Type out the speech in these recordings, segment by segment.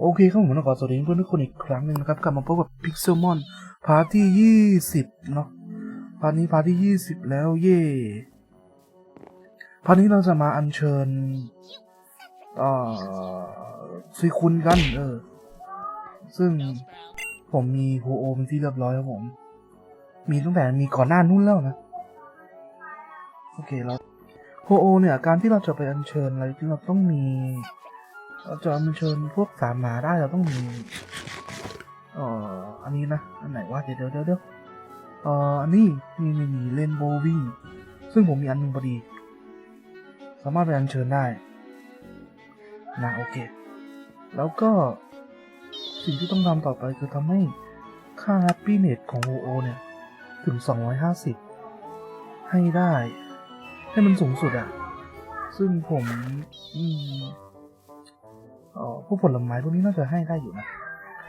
โอเคครับผมต้องขอสวัสดีเพื่อนทุกคนอีกครั้งหนึ่งนะครับ กลับมาพบกับ Pixelmon พาร์ทที่ยี่สิบเนาะพาร์ทนี้พาร์ทที่ยี่สิบแล้วเย่พาร์ทนี้เราจะมาอัญเชิญเอ่อซุยคุณกันเออ ซึ่งผมมีโฮโอเป็นที่เรียบร้อยครับผม มีตั้งแต่มีก่อนหน้านู้นแล้วนะ โอเคเราโฮโอเนี่ย การที่เราจะไปอัญเชิญอะไรที่เราต้องมี เราจะอัญเชิญพวกสามหมาได้เราต้องมีเอ่ออันนี้นะอันไหนวะเดี๋ยวเดี๋ยวเดี๋ยวเดี๋ยวเอ่ออันนี้นี่นี่นี่เลนโบวิ่งซึ่งผมมีอันหนึงพอดี สามารถไปอัญเชิญได้นะโอเค แล้วก็สิ่งที่ต้องทำต่อไปคือทำให้ค่า happiness ของ OO เนี่ย ถึง 250 ให้ได้ ให้มันสูงสุดอะซึ่งผม อืม พวกผลไม้พวกนี้น่าจะให้ได้อยู่นะ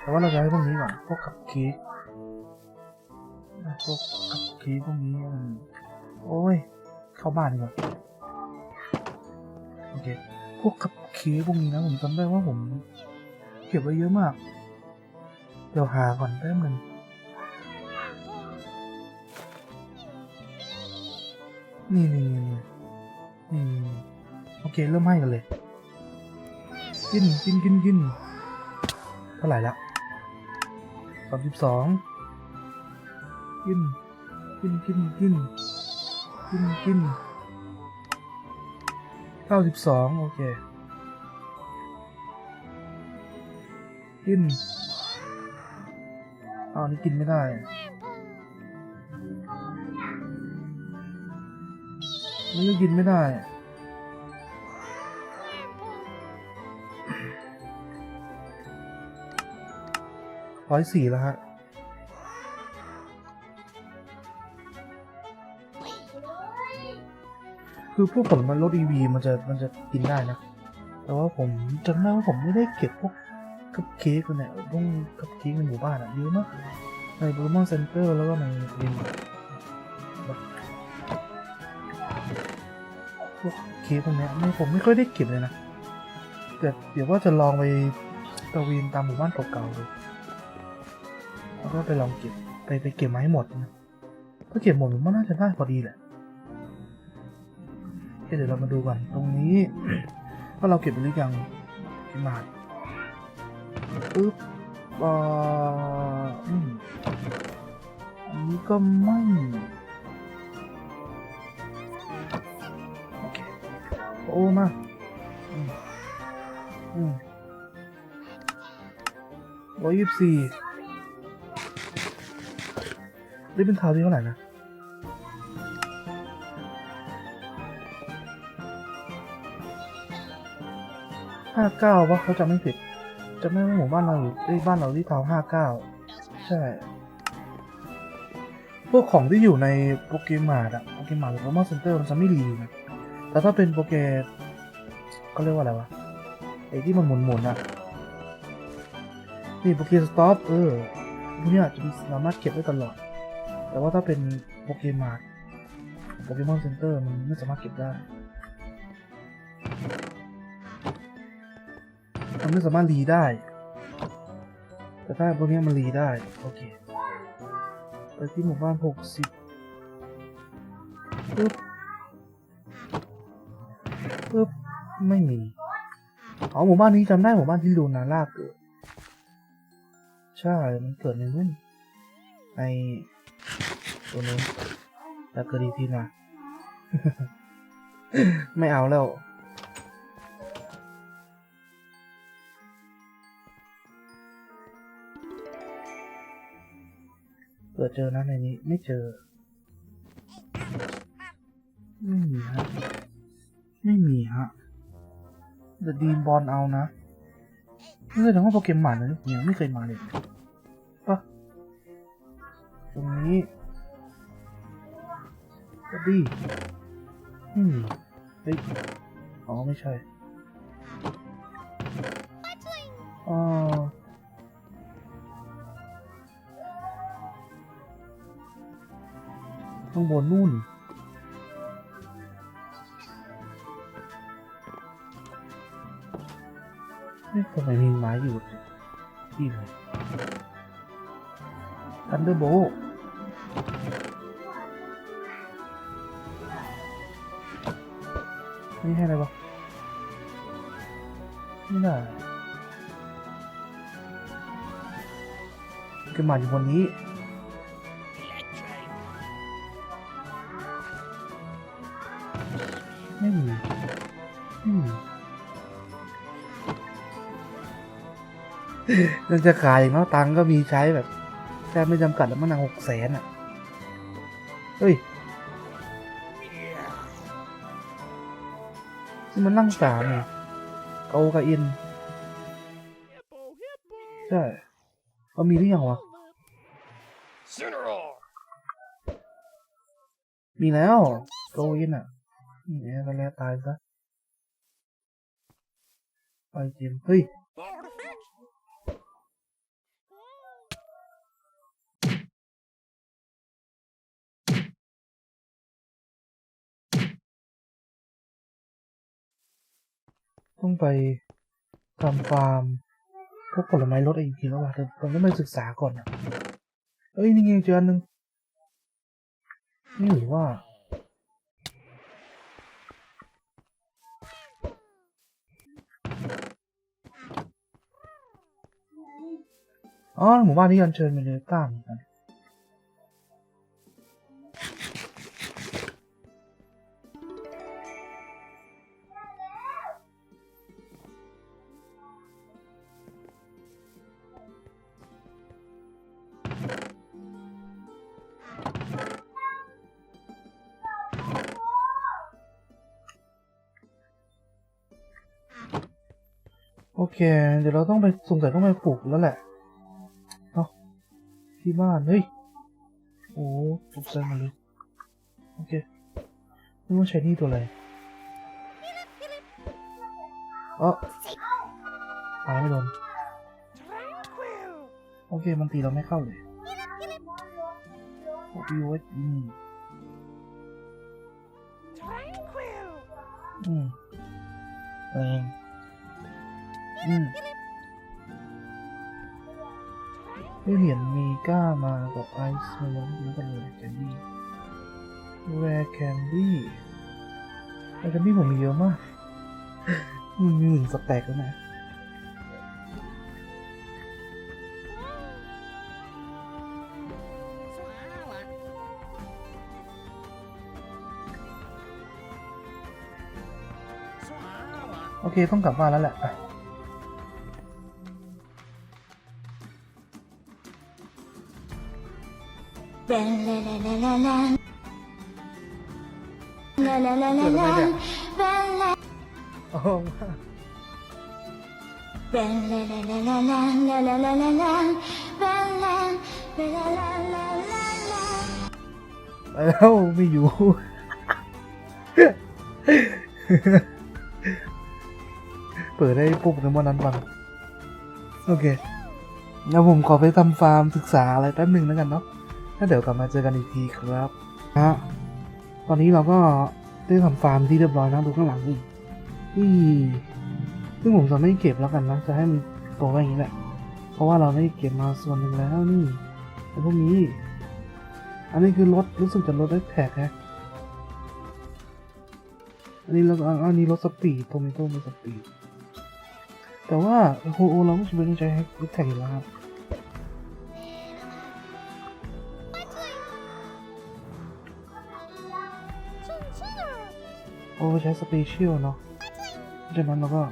แต่ว่าเราจะให้พวกนี้ก่อน พวกคัพเค้กพวกคัพเค้กพวกนี้โอ้ย เข้าบ้านดีกว่า โอเค พวกคัพเค้กพวกนี้นะผมจำได้ว่าผม เก็บไว้เยอะมาก เดี๋ยวหาก่อนแป๊บหนึงนี่นี่นี่นี่นี่โอเค เริ่มให้กันเลย กินกินกินกินเท่าไหร่ละสามสิบสองกินกินกินกินกินกินเก้าสิบสองโอเคกินอ้าวนี่กินไม่ได้นี่ก็กินไม่ได้ ร้อยสี่แล้วฮะคือพวกผลมันลดอีวีมันจะมันจะกินได้นะ แต่ว่าผมจำได้ว่าผมไม่ได้เก็บพวกคัพเค้กเนี่ยพวกคัพเค้กในหมู่บ้านอะเยอะมากในบรูมอนเซ็นเตอร์แล้วก็ในริมพวกเค้กพวกเนี้ยไม่ผมไม่ค่อยได้เก็บเลยนะแต่เดี๋ยวว่าจะลองไปตะเวนตามหมู่บ้านเก่าๆดู แล้วก็ไปลองเก็บไปไปเก็บมาให้หมดนะถ้าเก็บหมดผมว่าน่าจะได้พอดีแหละเดี๋ยวเรามาดูก่อนตรงนี้ว่าเราเก็บไปหรือยังกี่บาทปึ๊บอ่ออืมอันนี้ก็ไม่โอเคโอ้มาอืมอืมร้อยยี่สิบสี่ ได้เป็นเท้าที่เท่าไหร่นะห้าเก้าวะเขาจำไม่ผิดจำไม่ว่าหมู่บ้านเราอยู่เอ้ยบ้านเราที่เท้าห้าเก้าใช่ พวกของที่อยู่ในโปเกมาร์ดอะโปเกมาร์ดหรือโปเกมอนเซ็นเตอร์มันจะไม่รีนะแต่ถ้าเป็นโปเกเขาเรียกว่าอะไรวะไอ้ที่มันหมุนๆอะนี่โปเกสต็อปเออพวกนี้ยจะมีสามารถเก็บได้ตลอด แต่ว่าถ้าเป็นโปเกมอนโปเกมอนเซ็นเตอร์มันไม่สามารถเก็บได้ มันไม่สามารถรีได้ แต่ถ้าพวกนี้มันรีได้ โอเค ไปที่หมู่บ้านหกสิบปึ๊บปึ๊บ ไม่มี อ๋อหมู่บ้านนี้จำได้หมู่บ้านที่ลูนาล่าเกิด ใช่ มันเกิดในรุ่นใน ตัวนู้แต่เกิดอีกทีนะไม่เอาแล้ว เปิดเจอนะในนี้ไม่เจอ ไม่มีฮะ ไม่มีฮะเดอะดีมบอลเอานะไม่เคยถึงว่าโปเกมอนเลยยังไม่เคยมาเลยปะตรงนี้ ก็ดีไม่มีเฮ้ยอ๋อไม่ใช่อ๋อข้างบนนู่นไม่ทำไมมีไม้อยู่ที่ไหนทันเดอร์โบ นี่ให้อะไรวะไม่ได้กระมาอยู่บนนี้ไม่มีไม่มียังจะขายอีกเนาะตังก็มีใช้แบบแทบไม่จำกัดแล้วมันนางหกแสนอะ เฮ้ย นี่มันนั่งสามไงโอกับอินใช่เขามีหรือยังวะมีแล้วโกอินอะนี่ไงก็แล้วตายซะไปเกมเฮ้ย ต้องไปทำฟาร์มพวกผลไม้ลดอีกทีแล้วว่ะแต่ผมต้องไปศึกษาก่อนอะเอ้ย นี่ไงเจออันหนึ่งนี่หรือว่า อ๋อหมู่บ้านนี้อัญเชิญเมเนต้าเหมือนกัน เค เดี๋ยวเราต้องไปสงสัยต้องไปปลูกแล้วแหละเนาะที่บ้านเฮ้ยโอ้ตกใจหมาเลยโอเคนี่ว่าใช้นี่ตัวอะไรเออตายไม่โดนโอเค มันตีเราไม่เข้าเลยโอ้ยโอ้ยอืมอืมแรง อืมไม่เห็นมีก้ามากับไอซ์มาแล้วรู้กันเลยแคนดี้แรแคนดี้แรแคนดี้ผมมีเยอะมากมันมีหนึ่งสแต็กแล้วนะโอเค ต้องกลับบ้านแล้วแหละ ไปโอ้ไปแล้วไม่อยู่เปิดได้ปุ๊บในวันนั้นฟังโอเคแล้วผมขอไปทำฟาร์มศึกษาอะไรแป๊บหนึ่งแล้วกันเนาะ แล้วเดี๋ยวกลับมาเจอกันอีกทีครับฮะตอนนี้เราก็ได้ทำฟาร์มที่เรียบร้อยนะดูข้างหลังดิซึ่งผมจะไม่เก็บแล้วกันนะ จะให้มันโตไว้อย่างนี้แหละ เพราะว่าเราได้เก็บมาส่วนหนึ่งแล้วนี่ไอ้พวกนี้ อันนี้คือรถรู้สึกจะรถได้แท็กฮะอันนี้เราอันนี้รถสปีดโทมิโต้มีสปีดแต่ว่าโฮโอเราไม่จำเป็นต้องใช้แท็กอยู่แล้วครับ โอ้ใช้สเปเชียลเนาะเพราะฉะนั้นเราก็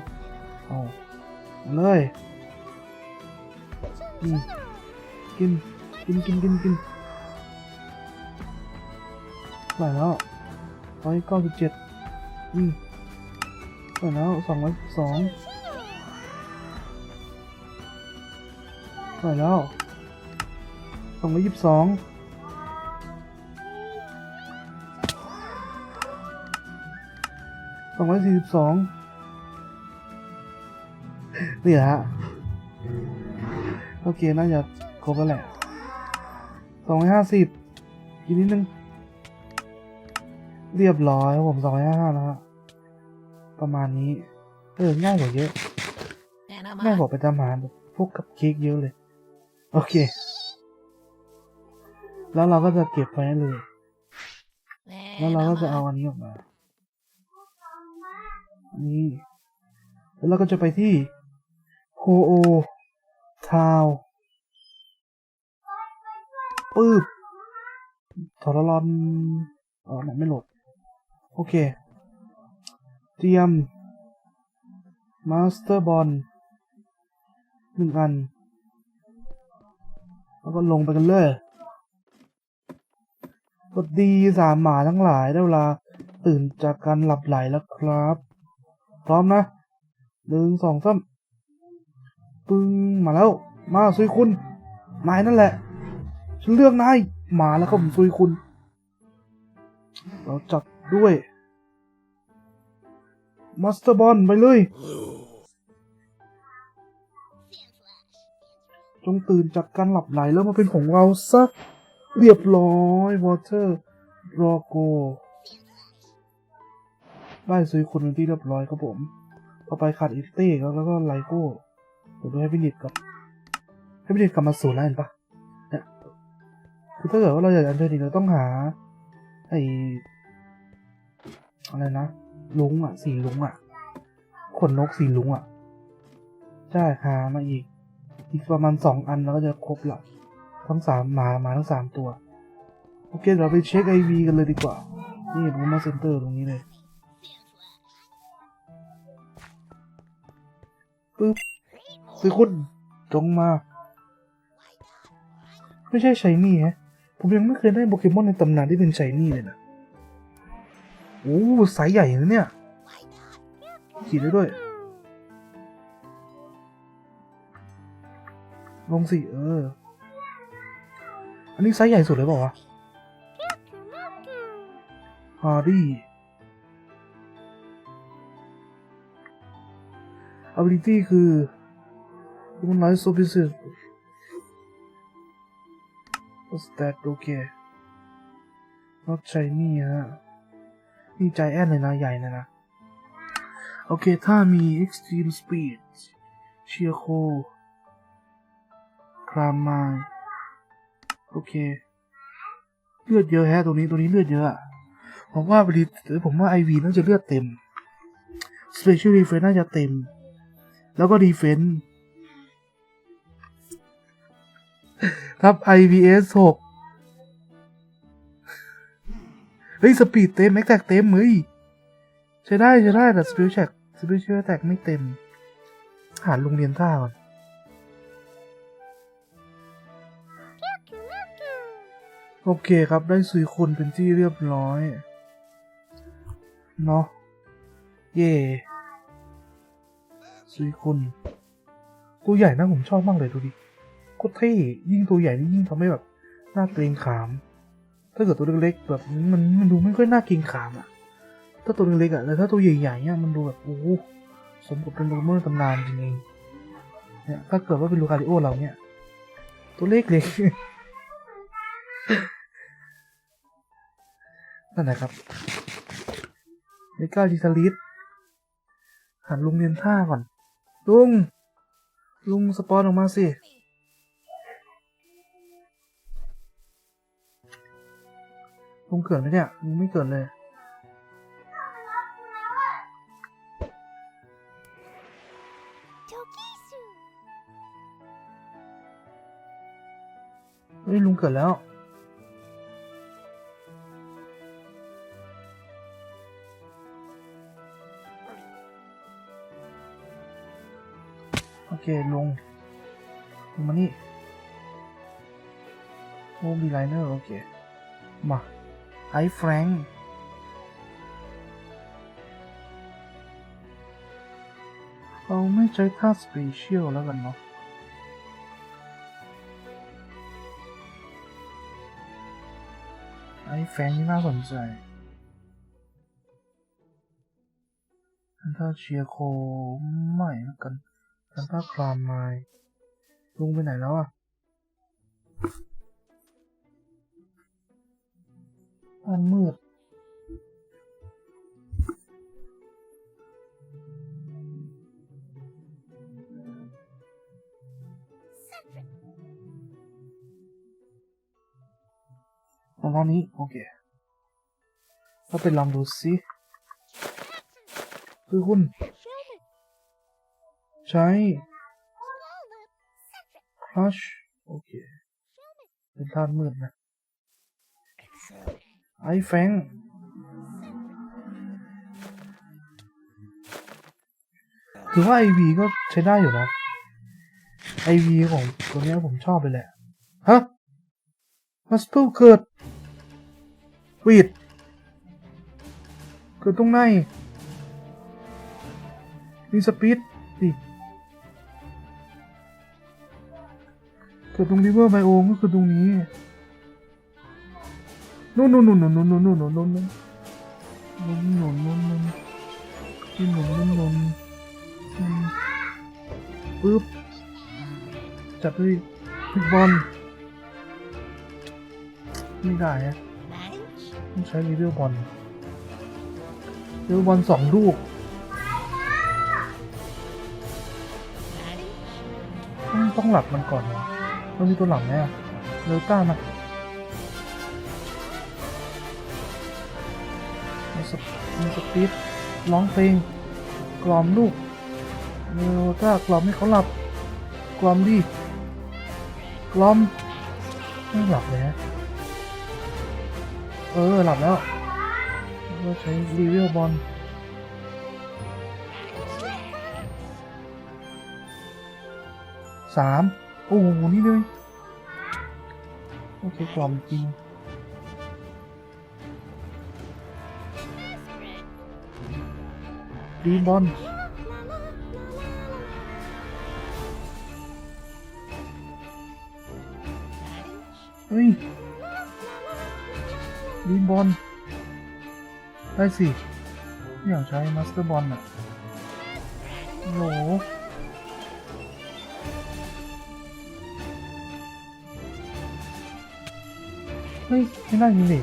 เอาเลยกิน กิน กิน กิน กินไหลแล้วร้อยเก้าสิบเจ็ดอืมไหลแล้วสองร้อยสองไหลแล้วสองร้อยยี่สิบสอง สองร้อยสี่สิบสองนี่แหละฮะโอเคน่าจะครบแล้วแหละสองร้อยห้าสิบอีกนิดนึง เรียบร้อยผมสองร้อยห้าแล้วฮะประมาณนี้ เออ ง่ายกว่าเยอะ And I'm แม่บอกไปตามหาแบบพวกกับเค้กเยอะเลย โอเค แล้วเราก็จะเก็บไว้เลย แล้วเราก็จะเอาอันนี้ออกมา นี่แล้วเราก็จะไปที่โฮโอทาวปื๊บทรลอนอ๋อไหนไม่หลดโอเค เตรียมมาสเตอร์บอลหนึ่งอัน แล้วก็ลงไปกันเลยสวัสดีสามหมาทั้งหลายได้เวลาตื่นจากการหลับไหลแล้วครับ พร้อมนะหนึ่งสองสามปึ้งมาแล้ว มาซุยคุณนายนั่นแหละฉันเลือกนายมาแล้วครับผมซุยคุณ เราจัดด้วยมาสเตอร์บอลไปเลยจงตื่นจากการหลับไหลแล้วมาเป็นของเราซะเรียบร้อยวอเตอร์รอโก ได้ซื้อคนเป็นที่เรียบร้อยครับผม ต่อไปขาดอิตเต้ครับแล้วก็ไลโก้เดี๋ยวดูให้พินิจกับให้พินิจกลับมาศูนย์แล้วเห็นปะเนี่ยคือถ้าเกิดว่าเราอยากจะอัญเชิญอีกเราต้องหาไออะไรนะลุงอะสีลุงอะขนนกสีลุงอะใช่หามาอีก อีกประมาณสองอันแล้วก็จะครบละทั้งสามหมาหมาทั้งสามตัว โอเคเราไปเช็คไอวีกันเลยดีกว่า นี่ดูมาเซ็นเตอร์ตรงนี้เลย ปึ๊บซื้อคุณจงมา ไม่ใช่ชายนี่ฮะ ผมยังไม่เคยได้โปเกมอนในตำนานที่เป็นชายนี่เลยนะโอ้ไซส์ใหญ่นะเนี่ยขี่ได้ด้วย ลงสิเออ อันนี้ไซส์ใหญ่สุดเลยเปล่าวะฮาร์ ability คือ human life services what's that โอเค not shiny ฮะนี่ใจแอนเลยนะ ใหญ่เลยนะ โอเค ถ้ามี extreme speed เชียโคครามไมโอเค เลือดเยอะแฮะ ตัวนี้ ตัวนี้เลือดเยอะอะผมว่าบริผมว่าไอวีน่าจะเลือดเต็ม special defense น่าจะเต็ม แล้วก็ defense ทับ IVS 6เฮ้ย สปีดเต็ม แม็กแทกเต็มเฮ้ยใช้ได้ใช้ได้แต่ special attack special attack ไม่เต็ม หาโรงเรียนท่าก่อนโอเคครับได้ซุยคนเป็นที่เรียบร้อย เนาะเย่ซุ ยคน ตัวใหญ่นะผมชอบมากเลยดูดิโคตรเท่ยิ่งตัวใหญ่นี่ยิ่งทำให้แบบน่าเกรงขาม ถ้าเกิดตัวเล็กๆแบบมันมันดูไม่ค่อยน่าเกรงขามอะถ้าตัวเล็กๆอะแต่ถ้าตัวใหญ่ๆเนี่ยมันดูแบบโอ้สมกับเป็นโรเมอร์ตำนานจริงๆเนี่ยถ้าเกิดว่าเป็นลูคาริโอเราเนี่ย ตัวเล็กเล็กนั่นแหละครับเมกาลิซาลิสหันลุงเรียนท่าก่อน ลุง ลุงสปอนออกมาสิ ลุงเกิดไหมเนี่ยลุงไม่เกิดเลย เฮ้ยลุงเกิดแล้ว ลงลงมานี่โอ้ดีไลเนอร์โอเค มาไอแฟรงค์เราไม่ใช้ท่าสเปเชียลแล้วกันเนาะไอแฟรงค์นี่น่าสนใจถ้าเชียร์โคไม่แล้วกัน กันตาคลามไม้ลุงไปไหนแล้วอะอันมืดประมาณนี้ โอเคก็ไปลองดูสิคือคุณ ใช้คลัชโอเค เป็นท่านมืดนะ ไอ้แฟง ถือว่าไอวีก็ใช้ได้อยู่นะไอวีของตัวเนี้ยผมชอบเลยแหละ ฮะ มาสเปิลเกิดวีดเกิดตรงไหนมีสปีดดิ เกิดตรงริเวอร์ไบโอมก็คือตรงนี้นู่นนู่นนู่นนู่นนู่นนู่นนู่นนู่นนู่นนู่นนู่นนู่นนู่นนู่นนู่นนู่นปึ๊บจับด้วยพิกบอลไม่ได้ฮะต้องใช้รีเวลบอลรีเวลบอลสองลูกต้องต้องหลับมันก่อน นะมันมีตัวหลับไหมอะเลต้านะมีสปมีสปีดร้องเพลง กล่อมลูกเลต้ากล่อมให้เขาหลับ กล่อมดิกล่อม ไม่หลับเลยฮะเออ หลับแล้วแล้วก็ใช้รีวิวบอลสาม โอ้โหนี่เลยโอเคกล่อมจริงดีบอลเฮ้ยดีบอลได้สิ ไม่อยากใช้มาสเตอร์บอลอะโอ้โห เฮ้ย ไม่ได้จริงดิ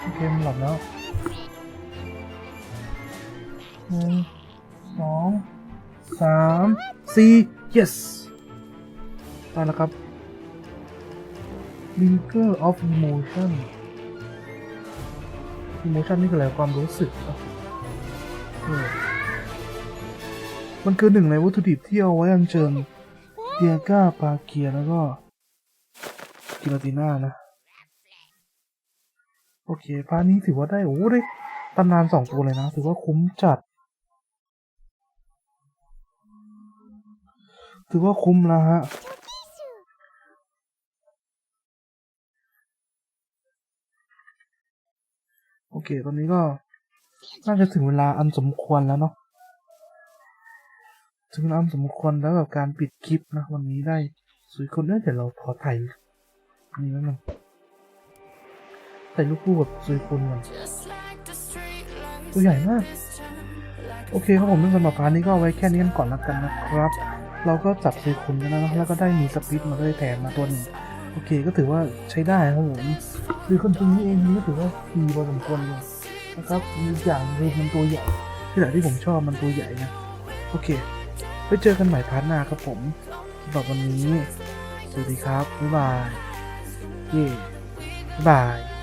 โอเคมันหลับแล้วหนึ่งสองสามสี่ yes ได้แล้วครับ Linker of Emotion Emotion นี่คืออะไรความรู้สึกเหรอเออมันคือหนึ่งในวัตถุดิบที่เอาไว้อัญเชิญเดียก้าปาเกียแล้วก็ กิลาติน่านะ โอเคพาร์ทนี้ถือว่าได้ โอ้ได้ตำนานสองตัวเลยนะ ถือว่าคุ้มจัด ถือว่าคุ้มแล้วฮะโอเค ตอนนี้ก็น่าจะถึงเวลาอันสมควรแล้วเนาะ ถึงเวลาอันสมควรแล้วกับการปิดคลิปนะ วันนี้ได้สวยคนเอ้ยเดี๋ยวเราขอถ่าย นี่แล้วกันถ่ายรูปคู่กับสวยคนก่อนตัวใหญ่มาก โอเคครับผมเรื่องสำหรับพาร์ทนี้ก็เอาไว้แค่นี้ก่อนแล้วกันนะครับ เราก็จับซีคุนกันแล้วนะแล้วก็ได้มีสปิดมาด้วยแถมมาตัวหนึงโอเคก็ถือว่าใช้ได้ครับผมคือคนตรงนี้เองนี่ก็ถือว่าดีพอสมควรเลยนะครับมีอย่างคือมันตัวใหญ่ที่หละที่ผมชอบมันตัวใหญ่นะ โอเค ไปเจอกันใหม่พาร์ทหน้าครับผมสำหรับวันนี้ สวัสดีครับ บ๊ายบาย yeah bye